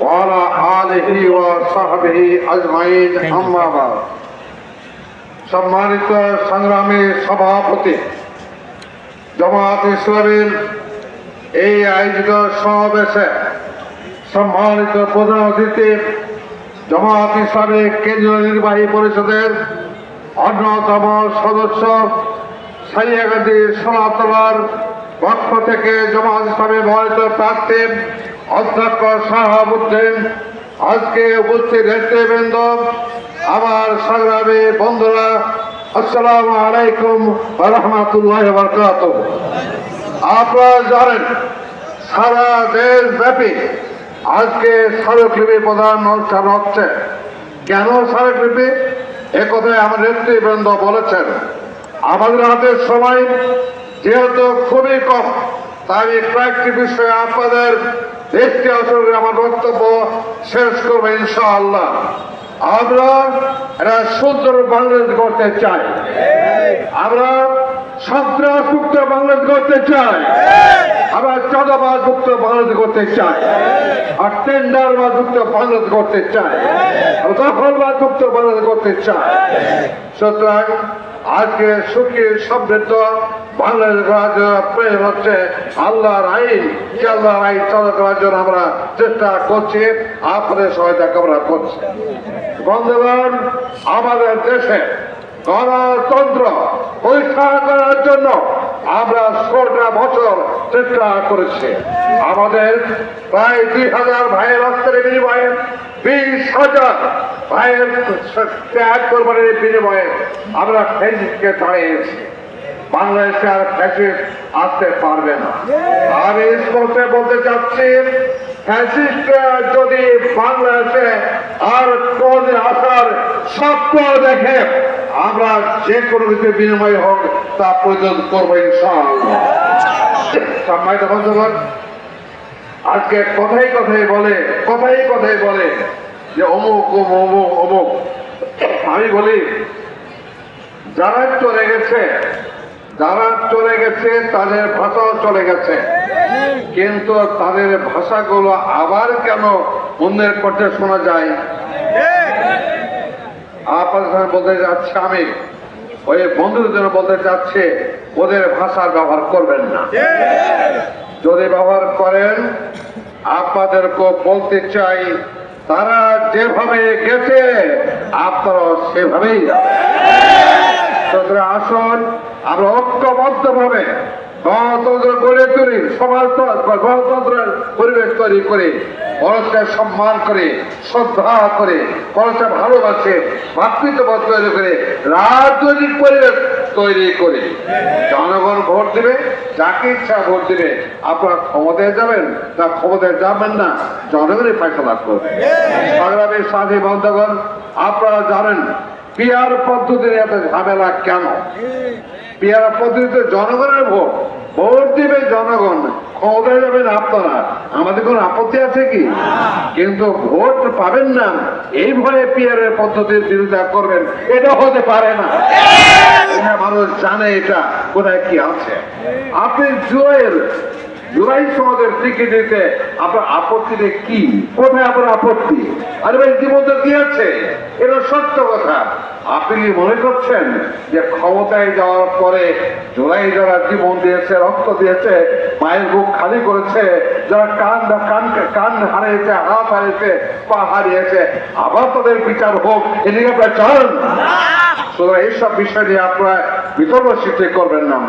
وعلى آله وصحبه أجمعين أما بعد সম্মানিত সংগ্রামী সভাপতি জামাত ইসলামের এই আয়োজিত সমাবেশে সম্মানিত প্রধান অতিথি জামাত ইসলামের কেন্দ্রীয় নির্বাহী পরিষদের অন্যতম সদস্য সাইয়াগান্ধী সোনাতলার পক্ষ থেকে জামাত ইসলামের মনোনীত প্রার্থী অধ্যক্ষ শাহাবুদ্দিন, আজকে উপস্থিত নেতৃবৃন্দ, আমার সংগ্রামী বন্ধুরা, আসসালামু আলাইকুম রহমতুল্লাহ বরকাত আপনারা জানেন, সারা দেশ ব্যাপী আজকে স্মারকলিপি প্রধান অনুষ্ঠান হচ্ছে। কেন স্মারকলিপি? এ কথায় আমার নেতৃবৃন্দ বলেছেন। আমাদের হাতে সময় যেহেতু খুবই কম, তাই কয়েকটি বিষয়ে আপনাদের দৃষ্টি আসলে আমার বক্তব্য শেষ করব ইনশাআল্লাহ। আমরা একটা সুন্দর বাংলাদেশ করতে চাই। আমরা সন্ত্রাস মুক্ত বাংলাদেশ করতে চাই আমরা চাঁদাবাজ মুক্ত বাংলাদেশ করতে চাই আর টেন্ডারবাজ মুক্ত বাংলাদেশ করতে চাই আর দখলবাজ মুক্ত বাংলাদেশ করতে চাই সুতরাং আজকে সুখী সমৃদ্ধ বাংলাদেশ রাজ্য প্রেম হচ্ছে আল্লাহর আইন। যে আল্লাহর আইন চালু করার জন্য আমরা চেষ্টা করছি আপনাদের সহায়তা কামনা করছি। বন্ধুগণ আমাদের দেশে গণতন্ত্র পরীক্ষা করার জন্য আমরা ষোলটা বছর চেষ্টা করেছি। আমাদের প্রায় দুই হাজার ভাইয়ের রক্তের বিনিময়ে, বিশ হাজার ভাইয়ের ত্যাগ করবারের বিনিময়ে আমরা ফেসিসকে দাঁড়িয়েছি বাংলাদেশে আর ফ্যাসিস্ট আসতে পারবে না। আমি স্পষ্ট বলতে চাচ্ছি ফ্যাসিস্ট যদি বাংলাদেশে আর কোন আসার স্বপ্ন দেখে আমরা যে কোনো কিছু বিনিময় হোক তা প্রয়োজন করব সম্মানিত আজকে কথাই কথাই বলে, কথাই কথাই বলে যে অমুক অমুক অমুক আমি বলি, যারা চলে গেছে, যারা চলে গেছে, তাদের ভাষাও চলে গেছে। কিন্তু তাদের ভাষাগুলো আবার কেন অন্যের কণ্ঠে শোনা যায়? আপনাদের বলতে যাচ্ছে আমি। ওই বন্ধুদের জন্য বলতে চাচ্ছে ওদের ভাষা ব্যবহার করবেন না। যদি ব্যবহার করেন আপনাদেরকে বলতে চাই, তারা যেভাবে গেছে আপনারা সেভাবেই সুতরাং আসুন, আমরা ঐক্যবদ্ধ ভাবে গণতন্ত্র গড়ে তুলি গণতন্ত্রের পরিবেশ তৈরি করে পরস্পর সম্মান করে, শ্রদ্ধা করে পরস্পর ভালোবাসে ভাতৃত্ববোধ তৈরি করে, রাজনৈতিক পরিবেশ তৈরি করে। জনগণ ভোট দেবে, যাকে ইচ্ছা ভোট দেবে। আপনারা ক্ষমতায় যাবেন না, ক্ষমতায় যাবেন না, জনগণই ফেসলা করবে। সংগ্রামের সাথী বন্ধগণ, আপনারা জানেন পিয়ার পদ্ধতির এত ঝামেলা কেন? পিয়ার পদ্ধতিতে জনগণের ভোট ভোট দিবে জনগণ। ক্ষমতায় যাবেন আপনারা। আমাদের কোনো আপত্তি আছে কি? কিন্তু ভোট পাবেন না। এই ভয়ে পিয়ারের পদ্ধতির বিরোধিতা করবেন। এটা হতে পারে না। মানুষ জানে এটা। কোথায় কি আছে? আপনি জুয়ের জুলাই সমাজের দিতে আপনার আপত্তিতে কি? কোথায় আপনার আপত্তি? আরে ভাই ইতিমধ্যে দিয়েছে এটা সত্য কথা। আপনি মনে করছেন যে ক্ষমতায় যাওয়ার পরে জুলাই যারা জীবন দিয়েছে, রক্ত দিয়েছে, মায়ের বুক খালি করেছে, যারা কান কান কান হারিয়েছে হাত হারিয়েছে পা হারিয়েছে, আবার তাদের বিচার হোক, এদিকে আপনার চান সুতরাং এইসব বিষয় নিয়ে আপনারা বিতর্ক সৃষ্টি করবেন না।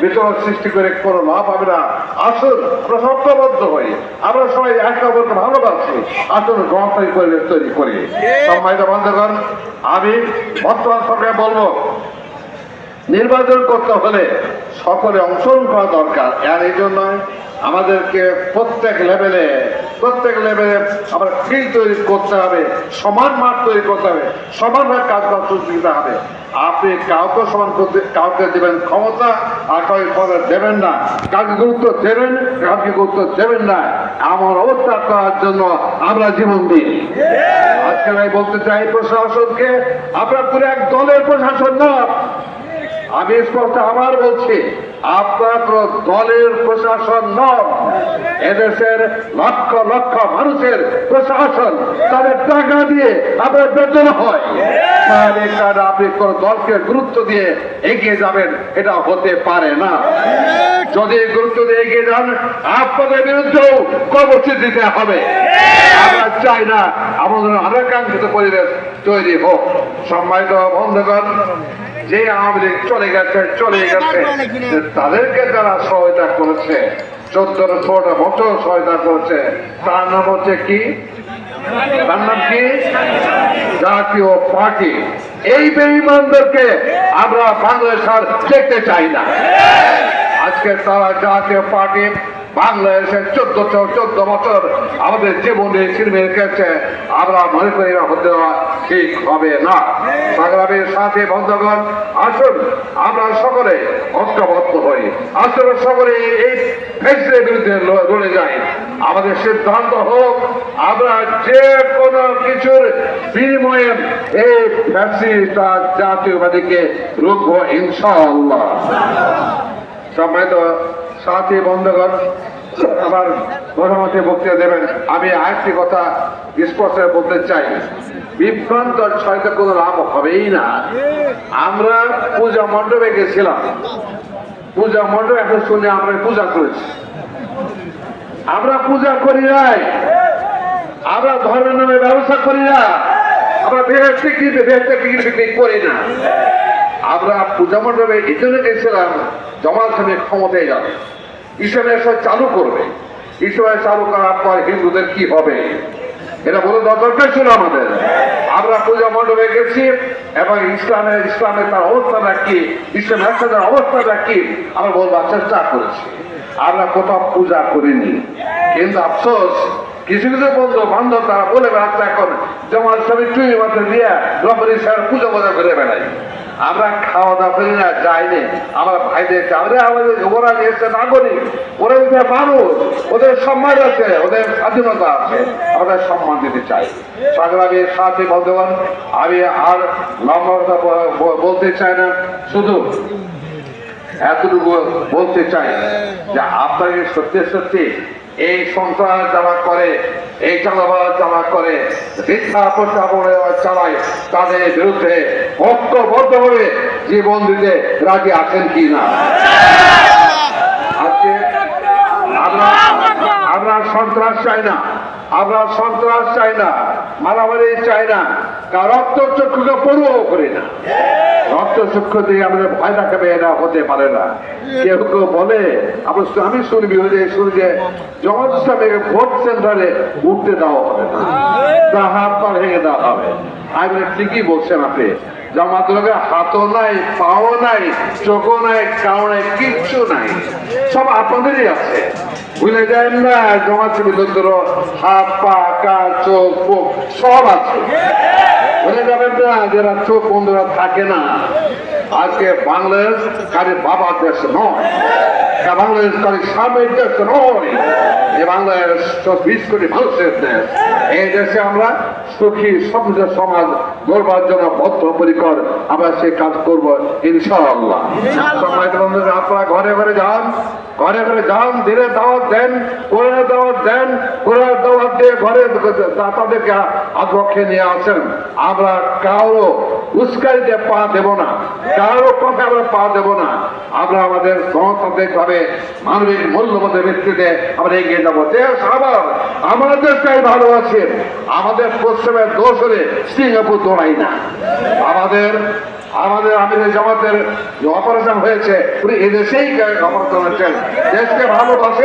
বিতর্ক সৃষ্টি করে কোনো লাভ হবে না। আসুন, আমরা হয়ে হই। আমরা সবাই একে অপরকে ভালোবাসি। আসুন, গণতান্ত্রিক পরিবেশ তৈরি করি। সম্মানিত বন্ধুগণ, আমি বর্তমান সরকার বলব, নির্বাচন করতে হলে সকলে অংশগ্রহণ করা দরকার। আর এই জন্য আমাদেরকে প্রত্যেক লেভেলে প্রত্যেক লেভেলে আমরা ফিল্ড তৈরি করতে হবে, সমান মাঠ তৈরি করতে হবে, সমানভাবে কাজ করার সুযোগ দিতে হবে। আপনি কাউকে সমান করতে, কাউকে দেবেন ক্ষমতা, আর কাউকে ক্ষমতা দেবেন না। কাউকে গুরুত্ব দেবেন, কাউকে গুরুত্ব দেবেন না। আমার অবস্থা করার জন্য আমরা জীবন দিই আজকে আমি বলতে চাই প্রশাসনকে, আপনার পুরো এক দলের প্রশাসন না আমি স্পষ্ট আবার বলছি আপনার দলের প্রশাসন নন। এদেশের লক্ষ লক্ষ মানুষের প্রশাসন তাদের টাকা দিয়ে আপনার বেতন হয়। তাহলে আপনি কোন দলকে গুরুত্ব দিয়ে এগিয়ে যাবেন, এটা হতে পারে না। যদি গুরুত্ব দিয়ে এগিয়ে যান, আপনাদের বিরুদ্ধেও কর্মসূচি দিতে হবে। আমরা চাই না, আমাদের অনাকাঙ্ক্ষিত পরিবেশ তৈরি হোক। সম্মানিত বন্ধুগণ যে আওয়ামী লীগ চলে গেছে চলে গেছে তাদেরকে যারা সহায়তা করেছে চোদ্দ ষোলোটা বছর সহায়তা করেছে তার নাম হচ্ছে কি? তার নাম কি? জাতীয় পার্টি। এই বেঈমানদেরকে আমরা বাংলাদেশ আর দেখতে চাই না। আজকে তারা জাতীয় পার্টি বাংলাদেশের চোদ্দ চোদ্দ বছর আমাদের জীবনে সিনেমে রেখেছে আমরা মনে করি এরা হতে ঠিক হবে না। সংগ্রামের সাথে বন্ধগণ, আসুন, আমরা সকলে ঐক্যবদ্ধ হই। আসলে সকলে এই ফেসের বিরুদ্ধে লড়ে যাই আমাদের সিদ্ধান্ত হোক, আমরা যে কোনো কিছুর বিনিময়ে এই ফ্যাসিস্ট আর জাতীয়বাদীকে রুখবো ইনশাআল্লাহ। সম্মানিত সাথী বন্ধুগণ, আমার প্রধানমন্ত্রী বক্তৃতা দেবেন। আমি আরেকটি কথা স্পষ্ট বলতে চাই। বিভ্রান্ত ছয়টা কোনো লাভ হবেই না। আমরা পূজা মণ্ডপে গেছিলাম। পূজা মণ্ডপে এখন শুনে আমরা পূজা করেছি। আমরা পূজা করি নাই। আমরা ধর্মের নামে ব্যবসা করি না। আমরা টিকিট বেহের টিকিট বিক্রি করি না। আমরা পূজা মণ্ডপে এই জন্য গেছিলাম জমাল খানের ক্ষমতায় যাবে। ইসলামের সব চালু করবে। ইসলামের চালু করার পর হিন্দুদের কি হবে? এটা বলে দরকার ছিল আমাদের। আমরা পূজা মণ্ডপে গেছি এবং ইসলামের ইসলামের তার অবস্থাটা কি? ইসলাম একসাথে অবস্থাটা কি? আমরা বলবার চেষ্টা করেছি। আমরা কোথাও পূজা করিনি। কিন্তু আফসোস, কিছু কিছু বন্ধু বান্ধব তারা বলে বেড়াচ্ছে এখন জমার ছবি টুই মাত্র দিয়ে রবরি স্যার পুজো মজা করে বেড়াই আমরা খাওয়া দাওয়া করি না যাইনি আমার ভাইদের আমরা আমাদের ওরা এসে নাগরিক, ওরা যে মানুষ, ওদের সম্মান আছে, ওদের স্বাধীনতা আছে, আমাদের সম্মান দিতে চাই। সংগ্রামী সাথে বন্ধুগণ, আমি আর লম্বা বলতে চাই না, শুধু এতটুকু বলতে চাই যে আপনাকে সত্যি সত্যি এই সন্ত্রাস যারা করে, এই চালাবাদ যারা করে, মিথ্যা প্রস্তাবনা চালায়, তাদের বিরুদ্ধে ঐক্যবদ্ধভাবে জীবন দিতে রাজি আছেন কি না? আজকে আমরা আমরা সন্ত্রাস চাই না। আমরা সন্ত্রাস চাই না। মারামারি চাই না। রক্ত চক্ষুকে পড়ুও করি না। রক্ত চক্ষু দিয়ে আমাদের ভয় দেখাবে এটা হতে পারে না। কেউ কেউ বলে আমি শুনি বিরোধী শুনি যে জগৎ ভোট সেন্টারে উঠতে দেওয়া হবে না। ভেঙে দেওয়া হবে আমি বলি, ঠিকই বলছেন আপনি। জামাত লোকে হাতও নাই পাও নাই চোখও নাই কাও নাই কিচ্ছু নাই। সব আপনাদেরই আছে। ভুলে যায় না জমাত বিদ্যুৎ হাত পা কা চোখ মুখ সব আছে। ভুলে যাবেন না যারা চোখ বন্ধুরা থাকে না। আজকে বাংলাদেশ কারি বাবার দেশ নয়। বাংলাদেশ কারি স্বামীর দেশ নয়। এ বাংলাদেশ বিশ কোটি মানুষের দেশ। এই দেশে আমরা সুখী, সমৃদ্ধ সমাজ গড়বার জন্য বদ্ধপরিকর আমরা সে কাজ করব ইনশাআল্লাহ। আপনারা ঘরে ঘরে যান, ঘরে ঘরে যান ধীরে দাওয়াত দেন কোরআনের দাওয়াত দেন কোরআনের দাওয়াত দিয়ে ঘরে তাদেরকে আগ্রহে নিয়ে আসেন। আমরা কারও উস্কাইতে পা দেব না কারও কথা আমরা পা দেব না। আমরা আমাদের গণতান্ত্রিক ভাবে মানবিক মূল্যবোধের ভিত্তিতে আমরা এগিয়ে যাব। দেশ আবার আমাদের দেশটাই ভালো আছে আমাদের পশ্চিমের দোষ সিঙ্গাপুর দৌড়াই না। আমাদের আমাদের আমিরের জামাতের যে অপারেশন হয়েছে, উনি এদেশেই অপারেশন হচ্ছেন দেশকে ভালোবাসে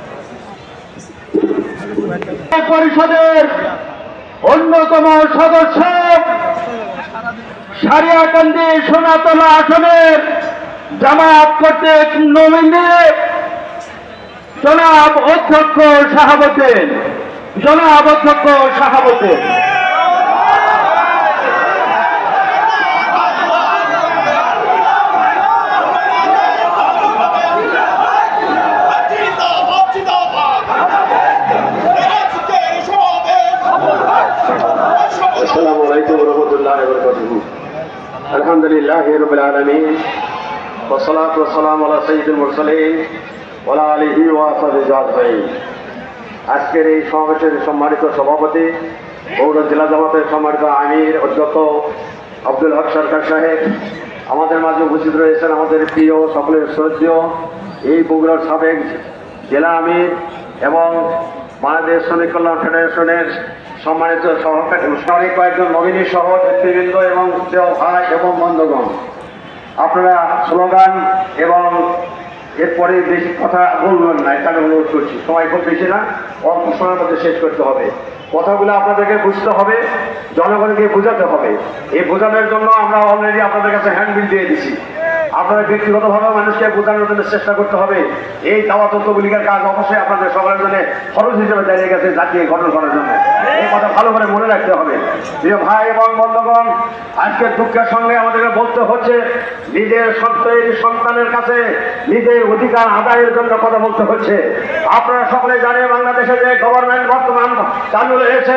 পরিষদের অন্যতম সদস্য সারিয়াকান্দি সোনাতলা আসনের জামাত কর্তৃক নমিনে জনাব অধ্যক্ষ সাহাবতেন জনাব অধ্যক্ষ শাহাবুদ্দিন। আলহামদুলিল্লাহ রবিল আলমিন। ওসলাত ওসালাম আল্লাহ সঈদুল মুরসলিম ওলা আলহি ওয়াসাদ আজকের এই সমাবেশের সম্মানিত সভাপতি, বৌড় জেলা জামাতের সম্মানিত আমির, অধ্যক্ষ আব্দুল হক সরকার সাহেব আমাদের মাঝে উপস্থিত রয়েছেন আমাদের প্রিয় সকলের শ্রদ্ধেয় এই বগুড়ার সাবেক জেলা আমির এবং বাংলাদেশ শ্রমিক কল্যাণ ফেডারেশনের সম্মানিত সহকারী অনেক কয়েকজন নমিনী সহ নেতৃবৃন্দ এবং ভাই এবং বন্ধুগণ। আপনারা স্লোগান এবং এরপরে বেশি কথা বলবেন না এটা অনুরোধ করছি। সময় খুব বেশি না, অল্প সময়ের মধ্যে শেষ করতে হবে। কথাগুলো আপনাদেরকে বুঝতে হবে, জনগণকে বোঝাতে হবে। এই বোঝানোর জন্য আমরা অলরেডি আপনাদের কাছে হ্যান্ডবিল দিয়ে দিছি। আপনারা ব্যক্তিগতভাবে মানুষকে বোঝানোর জন্য চেষ্টা করতে হবে। এই দাওয়া তত্ত্বগুলিকার কাজ অবশ্যই আপনাদের সকলের জন্য খরচ হিসেবে দাঁড়িয়ে গেছে জাতিকে গঠন করার জন্য। এই কথা ভালো করে মনে রাখতে হবে। প্রিয় ভাই এবং বন্ধুগণ, আজকে দুঃখের সঙ্গে আমাদেরকে বলতে হচ্ছে, নিজের সন্তানের সন্তানের কাছে নিজের অধিকার আদায়ের জন্য কথা বলতে হচ্ছে। আপনারা সকলে জানেন বাংলাদেশে যে গভর্নমেন্ট বর্তমান চালু রয়েছে,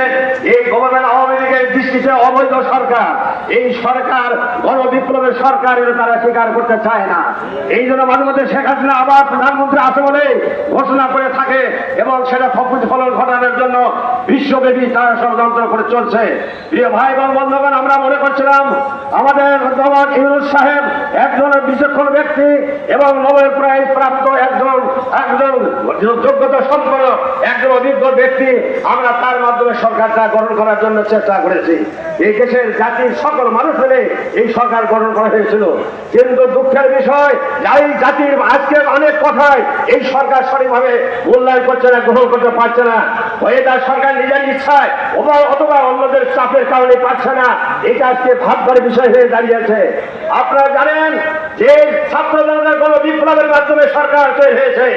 এই গভর্নমেন্ট আওয়ামী লীগের দৃষ্টিতে অবৈধ সরকার। এই সরকার গণ বিপ্লবের সরকার এটা তারা স্বীকার চায় না। এই জন্য মাঝে মধ্যে শেখ হাসিনা আবার প্রধানমন্ত্রী আছে বলে ঘোষণা করে থাকে এবং সেটা ফলন ঘটানোর জন্য বিশ্বব্যাপী তারা ষড়যন্ত্র করে চলছে। প্রিয় ভাই এবং বন্ধুগণ, আমরা মনে করছিলাম আমাদের জনাব ইউনুস সাহেব একজন বিচক্ষণ ব্যক্তি এবং নোবেল প্রাইজ প্রাপ্ত একজন একজন যোগ্যতা সম্পন্ন, একজন অভিজ্ঞ ব্যক্তি। আমরা তার মাধ্যমে সরকারটা গঠন করার জন্য চেষ্টা করেছি। এই দেশের জাতির সকল মানুষ মিলে এই সরকার গঠন করা হয়েছিল। কিন্তু দুঃখের বিষয়, এই জাতির আজকে অনেক কথায় এই সরকার সঠিকভাবে মূল্যায়ন করছে না, গ্রহণ করতে পারছে না। হয়ে তার সরকার নিজের ইচ্ছায় অথবা অন্যদের চাপের কারণে পাচ্ছে না, এটা আজকে ভাববার বিষয় হয়ে দাঁড়িয়েছে। আপনারা জানেন যে ছাত্র জনতার কোন বিপ্লবের মাধ্যমে সরকার তৈরি হয়েছে।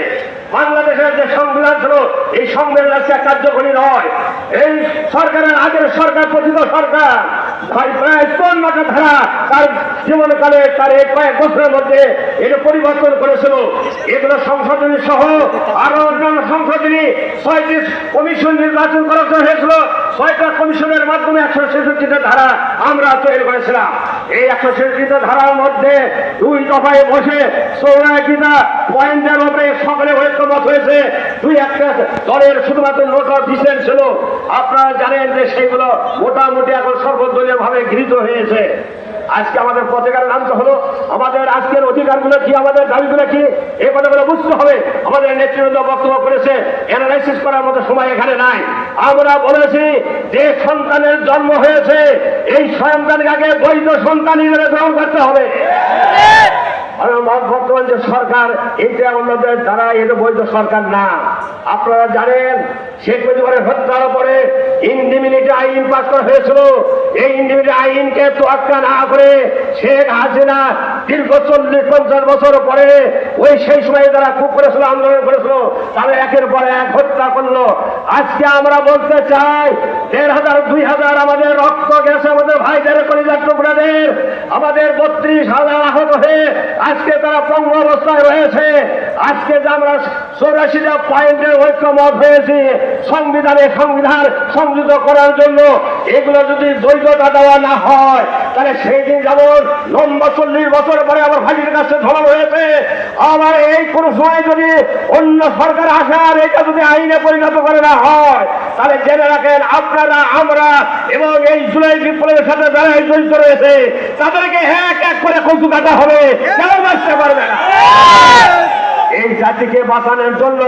বাংলাদেশের যে সংবিধান ছিল, এই সংবিধান কার্যকরী নয়। এই সরকারের আগের সরকার পতিত সরকার ভাই প্রায় ধারা তার তার এই মধ্যে পরিবর্তন করেছিল। এগুলো সহ কমিশন নির্বাচন হয়েছিল। কমিশনের মাধ্যমে একশো আমরা তৈরি করেছিলাম। এই একশো ধারার মধ্যে বসে সকলে দুই একটা দলের শুধুমাত্র আপনারা জানেন যে সেইগুলো মোটামুটি এখন সর্বদলীয় ভাবে গৃহীত হয়েছে। আজকে আমাদের পতাকার নামতে হলো, আমাদের আজকের অধিকারগুলো কি, আমাদের দাবিগুলো কি এই কথাগুলো বুঝতে হবে। আমাদের নেতৃবৃন্দ বক্তব্য করেছে অ্যানালাইসিস করার মতো সময় এখানে নাই। আমরা বলেছি, যে সন্তানের জন্ম হয়েছে, এই সন্তানকে আগে বৈধ সন্তান হিসেবে গ্রহণ করতে হবে। সরকার, এটা অন্যদের দ্বারা এটা বৈধ সরকার না। আপনারা জানেন, শেখ মুজিবের হত্যার পরে ইন্ডিমিনিটি আইন পাস করা হয়েছিল। এই ইন্ডিমিনিটি আইনকে তোয়াক্কা না করে শেখ হাসিনা দীর্ঘ চল্লিশ, পঞ্চাশ বছর পরে ওই সেই সময় তারা খুব করেছিল, আন্দোলন করেছিল, তারা একের পর এক হত্যা করল। আজকে আমরা বলতে চাই, দেড় হাজার, দুই হাজার আমাদের রক্ত গেছে আমাদের ভাইদের কলিজার টুকরাদের। আমাদের বত্রিশ হাজার আহত হয়ে আজকে তারা পঙ্গ অবস্থায় রয়েছে। আজকে যে আমরা চৌরাশিটা পয়েন্টের ঐক্যমত হয়েছি সংবিধানে সংবিধান সংযুক্ত করার জন্য। এগুলো যদি বৈধতা দেওয়া না হয়, তাহলে সেই দিন যেমন লম্বা চল্লিশ বছর পরে আমার ভাইয়ের কাছে ধরা হয়েছে আবার এই কোনো সময় যদি অন্য সরকার আসার এটা যদি আইনে পরিণত করে না হয় তাহলে জেনে রাখেন, আপনারা, আমরা এবং এই জুলাই বিপ্লবের সাথে যারা জড়িত রয়েছে, তাদেরকে এক এক করে কচু কাটা হবে। কেন বাঁচতে পারবে না? এই জাতিকে বাঁচানোর জন্য,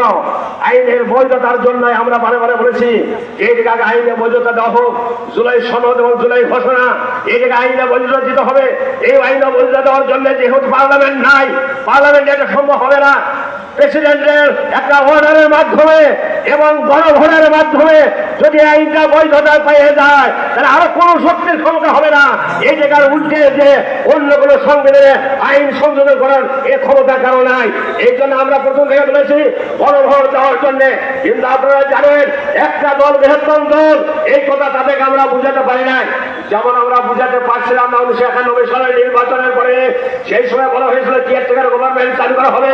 আইনের বৈধতার জন্য আমরা বারে বারে বলেছি এই জায়গায় আইনে বৈধতা দেওয়া হোক, জুলাই সনদ এবং জুলাই ঘোষণা এই জায়গায় আইনে বৈধতা দিতে হবে। এই আইনে বৈধতা দেওয়ার জন্য যেহেতু পার্লামেন্ট নাই, পার্লামেন্টে এটা সম্ভব হবে না। প্রেসিডেন্টের একটা অর্ডারের মাধ্যমে এবং গণভোটের মাধ্যমে যদি আইনটা বৈধতা পেয়ে যায়, তাহলে আরও কোনো শক্তির ক্ষমতা হবে না। এই জায়গার উল্টে যে অন্য কোনো সংবিধানে আইন সংযোজন করার এ ক্ষমতা কারও নাই। এই জন্য আমরা প্রথম থেকে বলেছি, গণভোট দেওয়ার জন্য। কিন্তু আপনারা জানেন, একটা দল বৃহত্তম দল, এই কথা তাদেরকে আমরা বুঝাতে পারি নাই। যেমন আমরা বুঝাতে পারছিলাম না উনিশশো একানব্বই সালের নির্বাচনের পরে, সেই সময় বলা হয়েছিল কেয়ারটেকার গভর্নমেন্ট চালু করা হবে।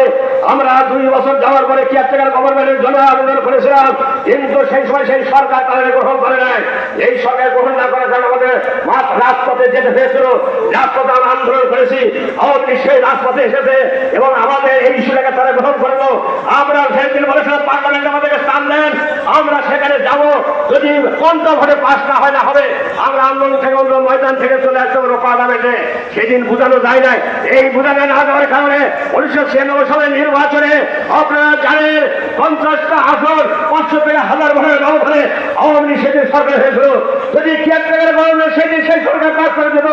আমরা দুই বছর যাওয়ার পরে কেয়ারটেকার গভর্নমেন্টের জন্য আবেদন করেছিলাম, কিন্তু সেই সময় সেই সরকার তাদের গ্রহণ করে নাই। এই সরকার গ্রহণ না করার কারণে আমাদের মাঠ রাজপথে যেতে হয়েছিল। রাজপথে আমরা আন্দোলন করেছি সেই রাজপথে এসেছে এবং আমাদের এই ইস্যুটাকে তারা গ্রহণ করল। আমরা সেদিন বলেছিলাম, পার্লামেন্টে আমাদেরকে স্থান দেন, আমরা সেখানে যাব। যদি কোনটা ভোটে পাস না হয়, না হবে। আমরা আন্দোলন থেকে অন্য ময়দান থেকে চলে আসতে পারব পার্লামেন্টে। সেদিন বোঝানো যায় নাই। এই বোঝানো না যাওয়ার কারণে উনিশশো ছিয়ানব্বই সালের নির্বাচনে আপনারা পঞ্চাশটা আসন পাঁচশো থেকে হাজার ভোটের ব্যবধানে আওয়ামী লীগ সেদিন সরকার হয়েছিল। যদি কেয়ারটেকার গভর্নমেন্ট সেদিন সেই সরকার কাজ করে দিত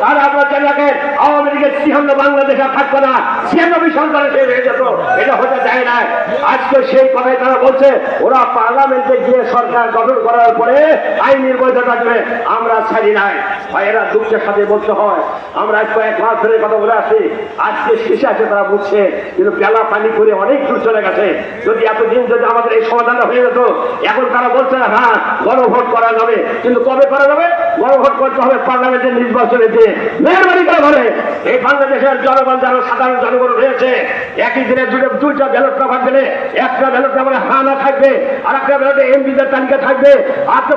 তাহলে আপনার জানি আওয়ামী লীগের ছিয়ান্ন বাংলাদেশে থাকতো না। ছিয়ানব্বই সরকারে সে হয়ে যেত, এটা হতে দেয় নাই। আজকে সেই কথাই তারা বলছে, ওরা পার্লামেন্টে গিয়ে সরকার গঠন করার পরে আইনের বৈধতা দেবে, আমরা ছাড়ি নাই। ভাইয়েরা, দুঃখের সাথে বলতে হয়, আমরা কয়েক মাস ধরে কথা বলে আসি আজকে শেষে আছে তারা বুঝছে, কিন্তু বেলা পানি করে অনেক দূর চলে গেছে। যদি এতদিন যদি আমাদের এই সমাধানটা হয়ে যেত, এখন তারা বলছে হ্যাঁ গণভোট করা যাবে। কিন্তু কবে করা যাবে? গণভোট করতে হবে পার্লামেন্টের নির্বাচনে যে মেহরবানি করে বলে এই বাংলাদেশের জনগণ যারা সাধারণ জনগণ রয়েছে একই দিনে দুটো দুইটা ব্যালট পেপার দিলে একটা ব্যালট পেপারে হ্যাঁ না থাকবে, আর একটা ব্যালটে এমপিদের তালিকা থাকবে। আর তো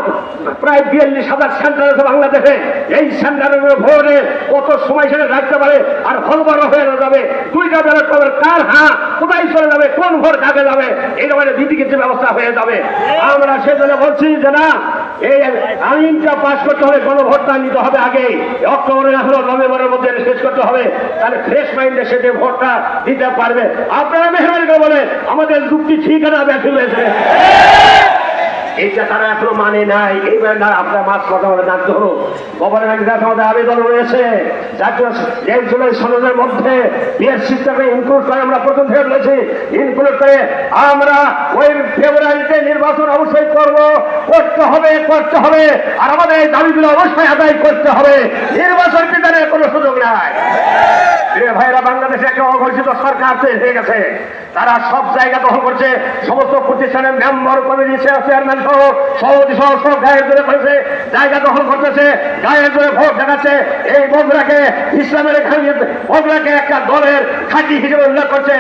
প্রায় বিয়াল্লিশ হাজার সেন্টার আছে বাংলাদেশে এই সেন্টারের ভোটে কত সময় সেটা রাখতে পারে আর হলবর হয়ে যাবে? দুইটা ব্যালট পেপার কার হা কোথায় চলে যাবে? কোন ভোট কাকে যাবে? এই রকমের দিদি কিছু ব্যবস্থা হয়ে যাবে। আমরা সেজন্য বলছি যে না, এই আইনটা পাস করতে হবে গণভোটটা নিতে হবে আগে অক্টোবরে হলেও নভেম্বরের মধ্যে শেষ করতে হবে। তাহলে ফ্রেশ মাইন্ডে সেটা ভোটটা দিতে পারবে। আপনারা মেহরবানি করে বলে, আমাদের যুক্তি ঠিক না ব্যাঠিল হয়েছে। এইটা তারা এখনও মানে নাই। এইবার না, আপনার মাছ কথা বলে জানতে হলো গভর্নমেন্টের কাছে আমাদের আবেদন রয়েছে। জাতীয় জুলাই সনদের মধ্যে বিয়ের সিস্টেমে ইনক্লুড করে আমরা প্রথম থেকে বলেছি ইনক্লুড করে আমরা ওই ফেব্রুয়ারিতে নির্বাচন অবশ্যই করব। করতে হবে করতে হবে। আর আমাদের এই দাবিগুলো অবশ্যই আদায় করতে হবে। নির্বাচন বিধানের কোনো সুযোগ নাই। ভাইরা, বাংলাদেশে একটা অঘোষিত সরকার হয়ে গেছে। তারা সব জায়গা দখল করছে। সমস্ত প্রতিষ্ঠানের মেম্বার কমিটি চেয়ারম্যান সহ সভাপতি সহ সব গায়ের ধরে করেছে জায়গা দখল করতেছে, গায়ের ধরে ভোট দেখাচ্ছে। এই বগুড়াকে ইসলামের বগুড়াকে একটা দলের খাঁটি হিসেবে উল্লেখ করছে।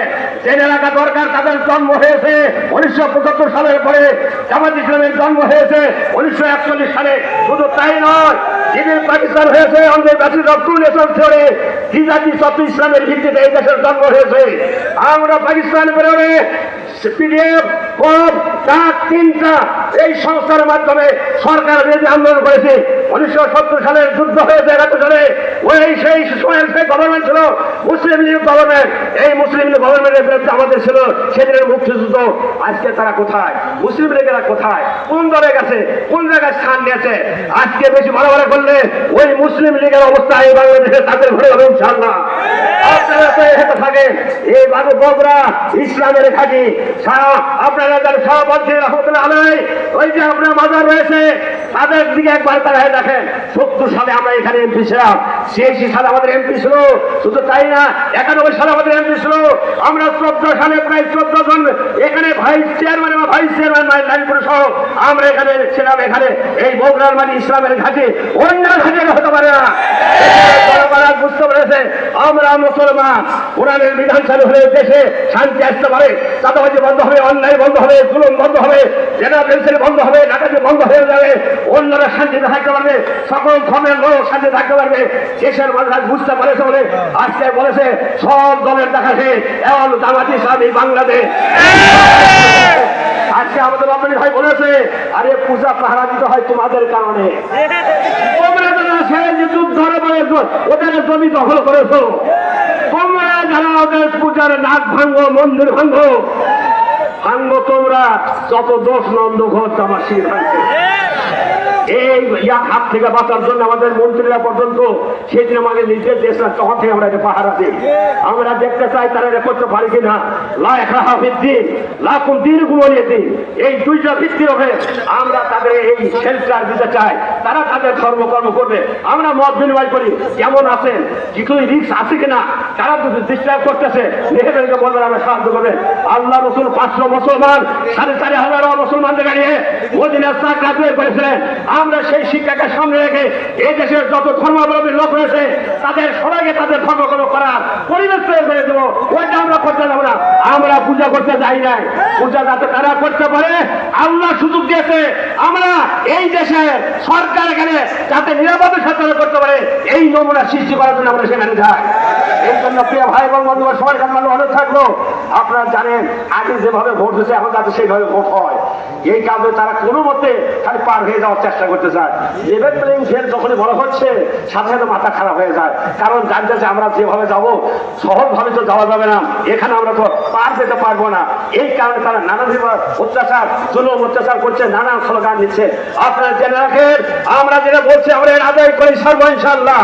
জেনে রাখা দরকার, তাদের জন্ম হয়েছে উনিশশো পঁচাত্তর সালের পরে। জামাত ইসলামের জন্ম হয়েছে উনিশশো একচল্লিশ সালে। শুধু তাই নয় যেদিন পাকিস্তান হয়েছে আমাদের basis of two nation theory হিজাতি সত্য ইসলামের ভিত্তিতে এই দেশের জন্ম হয়েছে? আমরা পাকিস্তান তিনটা এই সংস্থার মাধ্যমে সরকার বিরোধী আন্দোলন করেছে। উনিশশো সত্তর সালের যুদ্ধ হয়েছে, একাত্তর সালে। ওই সেই সময়ের সেই গভর্নমেন্ট ছিল, মুসলিম লীগ গভর্নমেন্ট এই মুসলিম লীগ গভর্নমেন্টের বিরুদ্ধে আমাদের ছিল সেদিনের মুক্তিযুদ্ধ। আজকে তারা কোথায়? মুসলিম লীগেরা কোথায়? কোন দলে গেছে? কোন জায়গায় স্থান নিয়েছে? আজকে বেশি ভালো করলে ওই মুসলিম লীগের অবস্থা এই বাংলাদেশে তাদের ঘরে হবে ইনশাল্লাহ সারা আপনারা যারা সভাপতি রহমতুল্লাহ আলাই ওই যে আপনার মাজার রয়েছে তাদের দিকে একবার তারা দেখেন। সত্তর সালে আমরা এখানে এমপি ছিলাম। ছিয়াশি সালে আমাদের এমপি ছিল। শুধু তাই না, একানব্বই সালে আমাদের এমপি ছিল। আমরা চোদ্দ সালে প্রায় চোদ্দ জন এখানে ভাইস চেয়ারম্যান এবং ভাইস চেয়ারম্যান লাইনপুর সহ আমরা এখানে ছিলাম এখানে। এই বগুড়ার মানে ইসলামের ঘাটে। অন্য ঘাটে হতে পারে না। বুঝতে পেরেছে, আমরা মুসলমান। কোরআনের বিধান চালু হলে দেশে শান্তি আসতে পারে। চাঁদাবাজি বন্ধ হবে, অন্যায় বন্ধ হবে, জুলুম বন্ধ হবে, জেনা পেন্সিল বন্ধ হবে, ডাকাতি বন্ধ হয়ে যাবে। অন্যরা শান্তিতে থাকতে পারবে, সকল ধর্মের লোক শান্তি থাকতে পারবে। দেশের মানুষ বুঝতে পারেছে বলে, আজকে বলেছে, সব দলের দেখাছে এমন জামাত স্বামী বাংলাদেশ। আজকে আমাদের রমণী ভাই বলেছে, আরে পূজা পাহারা দিতে হয় তোমাদের কারণে। তোমরা যারা যে যুদ্ধ ওদের জমি দখল করেছ। তোমরা যারা ওদের পূজার নাক ভাঙ্গো মন্দির ভাঙ্গো ভাঙ্গো তোমরা, যত দোষ নন্দ ঘর আমার শির ভাঙছে। এই ইয়া হাত থেকে বাঁচার জন্য আমাদের মন্ত্রীরা পর্যন্ত সেদিন আমাকে নিজের দেশ তখন থেকে আমরা এটা পাহারা আমরা দেখতে চাই তারা এটা করতে পারি কিনা। লাখা ভিত্তি লাখুন দিন। গুণিয়েছি এই দুইটা ভিত্তির ওপরে আমরা তাদের এই শেল্টার দিতে চাই। তারা তাদের ধর্মকর্ম করবে। আমরা মত বিনিময় করি। কেমন আছেন? কিছুই রিক্স আছে কিনা? তারা ডিস্টার্ব করতেছে মেয়েদেরকে বলবেন আমরা সাহায্য করবেন আল্লাহ রসুল পাঁচশো মুসলমান, সাড়ে চারি হাজার মুসলমানদের নিয়ে মদিনা সাকরা তৈরি করেছিলেন। আমরা সেই শিক্ষাকে সামনে রেখে এই দেশের যত ধর্মাবলম্বী লোক রয়েছে, তাদের সবাইকে তাদের ধর্মকর্ম করার পরিবেশ তৈরি করে দেবো। ওইটা আমরা করতে যাব না। আমরা পূজা করতে যাই নাই। পূজা যাতে তারা করতে পারে? আল্লাহ সুযোগ দিয়েছে। আমরা এই দেশে সরকার এখানে যাতে নিরাপদে সাথে করতে পারে, এই নমুনা সৃষ্টি করার জন্য আমরা সেখানে যাই। এই জন্য প্রিয় ভাই এবং বন্ধু কাছে আমরা অনুরোধ থাকব, আপনারা জানেন, আগে যেভাবে ভোট হয়েছে, এখন যাতে সেইভাবে ভোট হয়। এই কারণে তারা কোনো মতে খালি পার হয়ে যাওয়ার চেষ্টা করতে চায়। লেভেল প্লেইং ফিল্ড যখনই বড় হচ্ছে, সাথে সাথে মাথা খারাপ হয়ে যায়। কারণ জানতে যে আমরা যেভাবে যাব, সহজভাবে তো যাওয়া যাবে না। এখানে আমরা তো পার পেতে পারব না। এই কারণে তারা নানা বিভাগ অত্যাচার, জুলুম অত্যাচার করছে নানান স্লোগান দিচ্ছে। আপনারা জেনে রাখেন, আমরা যেটা বলছি, আমরা এর আদায় করি সারবো ইনশাল্লাহ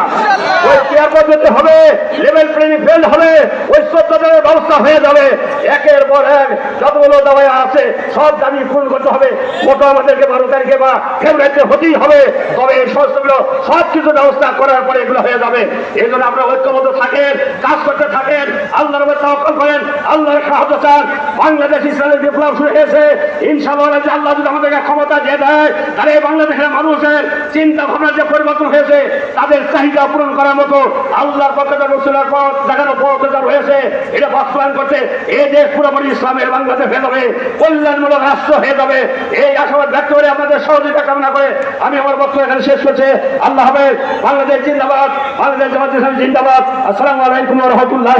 ওই পেয়ার পদ্ধতি হবে লেভেল প্লেইং ফিল্ড হবে, ওই সত্যতার ব্যবস্থা হয়ে যাবে। একের পর এক যতগুলো দাবাই আছে, সব দাবি পূরণ করতে হবে। মোটো আমাদেরকে বারো তারিখে বা ফেব্রুয়ারিতে হতেই হবে। তবে এই সমস্তগুলো সব কিছু ব্যবস্থা করার পরে এগুলো হয়ে যাবে। এই জন্য আপনারা ঐক্যবদ্ধ থাকেন, কাজ করতে থাকেন, আল্লাহর তাওয়াক্কুল করেন, আল্লাহর সাহায্য চান। বাংলাদেশ ইসলামের বিপ্লব শুরু হয়েছে। ইনশাআল্লাহ যে আল্লাহ যদি আমাদেরকে ক্ষমতা দিয়ে দেয়, তাহলে এই বাংলাদেশের মানুষের চিন্তা ভাবনা যে পরিবর্তন হয়েছে, তাদের চাহিদা পূরণ করার মতো আল্লাহর পক্ষে রসুলের পথ দেখানো পথ রয়েছে। এটা বাস্তবায়ন করতে এই দেশ পুরোপুরি ইসলামের বাংলাদেশ হয়ে যাবে, কল্যাণমূলক রাষ্ট্র হয়ে যাবে। এই আশাবাদ ব্যক্ত করে আপনাদের সহযোগিতা কামনা করে আমি আমার বক্তব্য এখানে শেষ করছে। আল্লাহ হাফেজ, বাংলাদেশ জিন্দাবাদ, বাংলাদেশ জামাত জিন্দাবাদ। আসসালামু আলাইকুম রহমতুল্লাহ